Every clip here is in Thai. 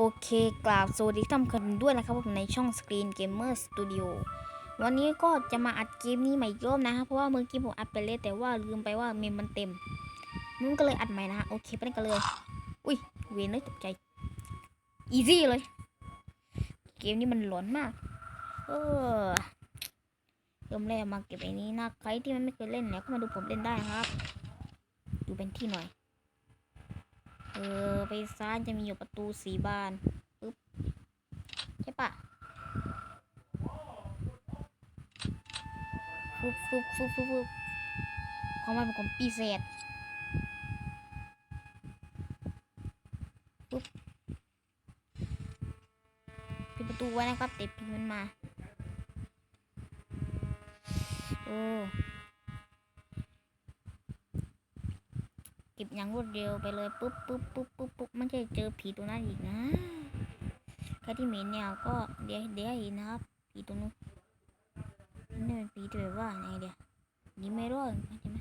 โอเคกราบสวัสดีท่านผู้ชมด้วยนะครับผมในช่อง Screen Gamer Studio วันนี้ก็จะมาอัดเกมนี้ใหม่อีกรอบนะฮะเพราะว่าเมื่อกี้ผมอัดไปเลยแต่ว่าลืมไปว่าเมมมันเต็มมึงก็เลยอัดใหม่นะฮะโอเคไปเล่นกันเลย อุ้ยเวนเลยตกใจอีซี่เลย เกมนี้มันหลอนมาก เออเริ่มแรกมาเก็บไอ้นี้นะใครที่มันไม่เคยเล่นเนี่ยก็มาดูผมเล่นได้ครับ ดูเป็นที่หน่อย ออ ไปซ้ายจะมีอยู่ประตูสีบานปึ๊บใช่ปะฟุบฟุบฟุบฟุบฟุบของมันเป็นของปีเศษปุ๊บปิดประตูไว้นะครับเด็กผีมันมา โอ้เก็บ อย่างรวดเร็วไปเลยปุ๊บปุ๊บปุ๊บปุ๊บปุ๊บไม่ใช่เจอผีตัวนั้นอีกนะใครที่เหม็นเนี่ยก็เดี๋ยวเดี๋ยวให้เห็นนะครับผีตัวนู้นนี่เป็นผีตัวว่าไงเดี๋ยวนี่ไม่รอดใช่ไหม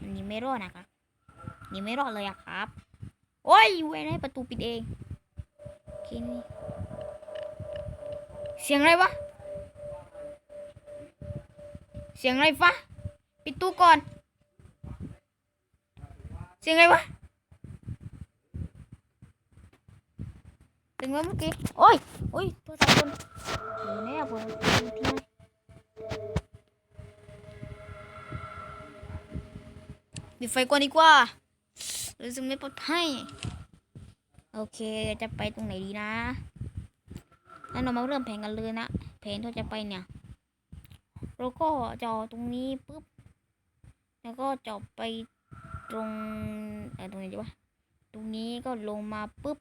มันหนีไม่รอดนะครับนี่ไม่รอดเลยอะครับ โอ้ยเว้ยให้ประตูปิดเองเคนี่เสียงอะไรวะ เสียงอะไรฟะปิดตู้ก่อน เสียงไรวะเสียงอะไรเมื่อกี้ โอ้ย โอ้ย ตัวสามคนอยู่แน่ผมทิ้งไว้ปิดไฟก่อนดีกว่ารู้สึกไม่ปลอดภัยโอเค จะไปตรงไหนดีนะงั้นเรามาเริ่มแผนกันเลยนะ แผนที่จะไปเนี่ย เราก็จอตรงนี้ปุ๊บ แล้วก็จาะไป ตรงเออตรงไหนดีวะตรงนี้ก็ลงมาปุ๊บ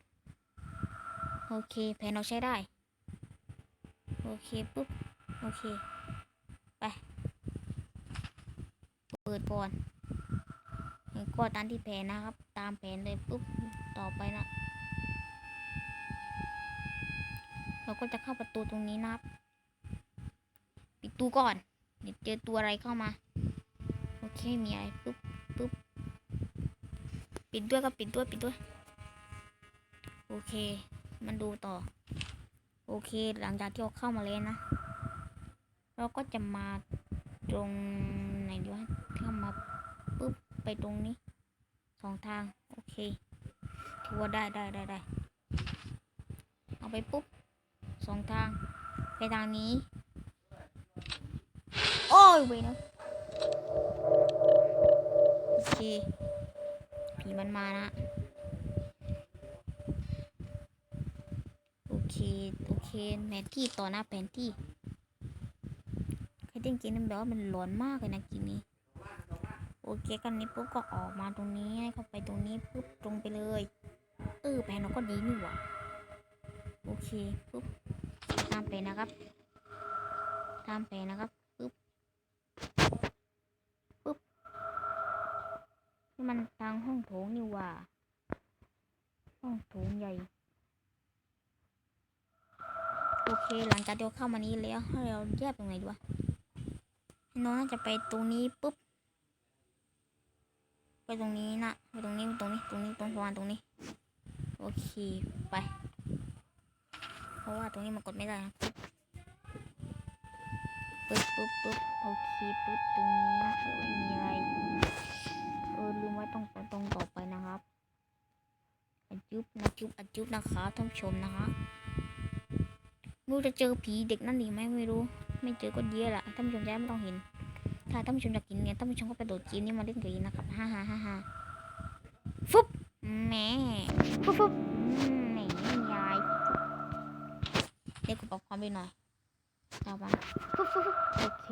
โอเคแผนเราใช้ได้ โอเคปุ๊บ โอเค ไป เปิดก่อนก็ตามที่แผนนะครับ ตามแผนเลยปุ๊บ ต่อไปนะ เราก็จะเข้าประตูตรงนี้นะครับ ปิดตูก่อน เดี๋ยวเจอตัวอะไรเข้ามา โอเค มีอะไรปุ๊บ ปิดด้วยก็ปิดด้วยปิดด้วย โอเค มันดูต่อ โอเค หลังจากที่เราเข้ามาเลยนะ เราก็จะมาตรงไหนดีวะเข้ามาปุ๊บไปตรงนี้สองทาง โอเคถือว่าได้ได้ได้ได้เอาไปปุ๊บสองทาง ไปทางนี้ โอ้ยเวยนะ ผีมันมานะ โอเค โอเคแผนที่ต่อหน้าแผนที่ใครเล่นเกมนั้นแบบว่ามันร้อนมากเลยนะกินนี้ โอเคกันนี้ปุ๊บก็ออกมาตรงนี้เข้าไปตรงนี้ปุ๊บตรงไปเลย เออแผนเราก็ดีนี่หว่าโอเคปุ๊บตามไปนะครับ ตามไปนะครับ มันทางห้องโถงนี่ว่า ห้องโถงใหญ่ โอเค หลังจากเดียวเข้ามานี้แล้วเราแยกตรงไหนดีวะน้องน่าจะไปตรงนี้ปุ๊บ ไปตรงนี้นะไปตรงนี้ตรงนี้ตรงนี้ตรงประมาณตรงนี้ โอเค ไป เพราะว่าตรงนี้มันกดไม่ได้นะปึ๊บปึ๊บปึ๊บโอเคปึ๊บตรงนี้ไม่มีอะไร ออลืมไว้ต้องตรงต่อไปนะครับอัดจุบนะจุบอัดจุบนะครับท่านผู้ชมนะคะไม่รู้จะเจอผีเด็กนั่นอีกไหมไม่รู้ ไม่เจอก็เยอะแหละท่านผู้ชมจะไม่ต้องเห็น ถ้าท่านผู้ชมอยากเห็นเนี่ยท่านผู้ชมก็ไปโดดเกมนี้มาเล่นกับอีนะครับฮ่าฮ่าฮ่าฮ่าฟุบแม่ฟุบฟุบแม่ยายเด็กกูปรับความไปหน่อยเอามาฟุบฟุบฟุบโอเค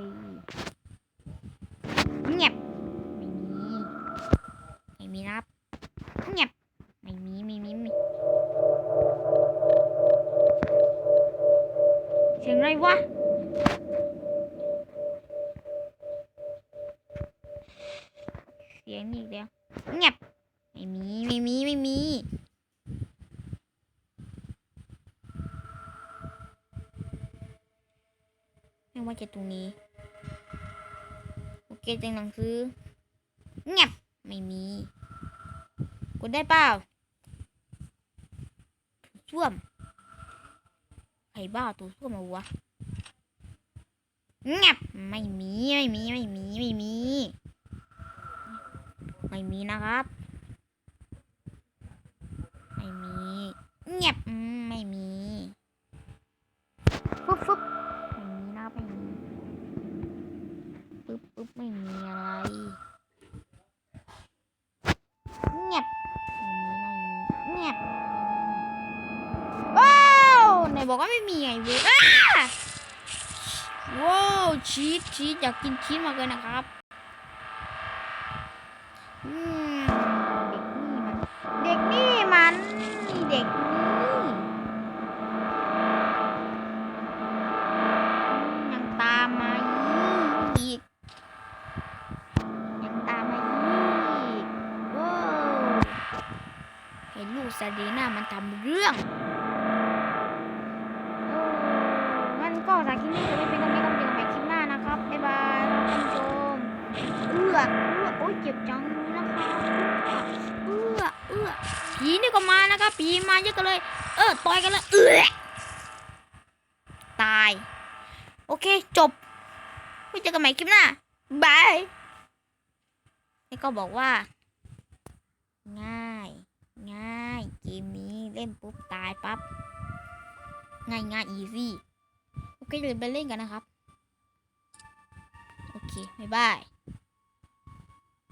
สียงนี่อีกแล้วเงียบไม่มีไม่มีไม่มีไม่ว่าจะตรงนี้โอเคเจงหนังสือเงียบไม่มีกดได้เปล่าส้วมใครบ้าตูดส้วมมาวะเงับไม่มีไม่มีไม่มีไม่มี ไม่มีนะครับ ไม่มีเงียบอืมไม่มีฟึบฟึบไม่มีนะไม่มีปึ๊บปึ๊บไม่มีอะไรเงียบไม่มีไม่มีเงียบว้าวไหนบอกว่าไม่มีไงเว้ยอ้าว้าวชีสชีสอยากกินชีสมากเลยนะครับ เด็กนี่มันเด็กนี่มันเด็กนี่ยังตามมาอีกยังตามมาอีกว้าวเห็นลูกซาดีน่ามันทำเรื่องโอ้งั้นก็จากคลิปนี้จะไม่เป็นกันไม่กันเจอกันใหม่คลิปหน้านะครับบ๊ายบายครับท่านผู้ชมเอื้อเอื้อโอ้ยเจ็บจัง นะครับผีมาเยอะกันเลย เออต่อยกันเลยเอื้อตาย โอเคจบไว้เจอกันใหม่คลิปหน้าบายนี่ก็บอกว่า ง่าย ง่ายเกมนี้เล่นปุ๊บตายปั๊บง่ายง่ายอีซี่โอเคเดี๋ยวไปเล่นกันนะครับ โอเคบ๊ายบาย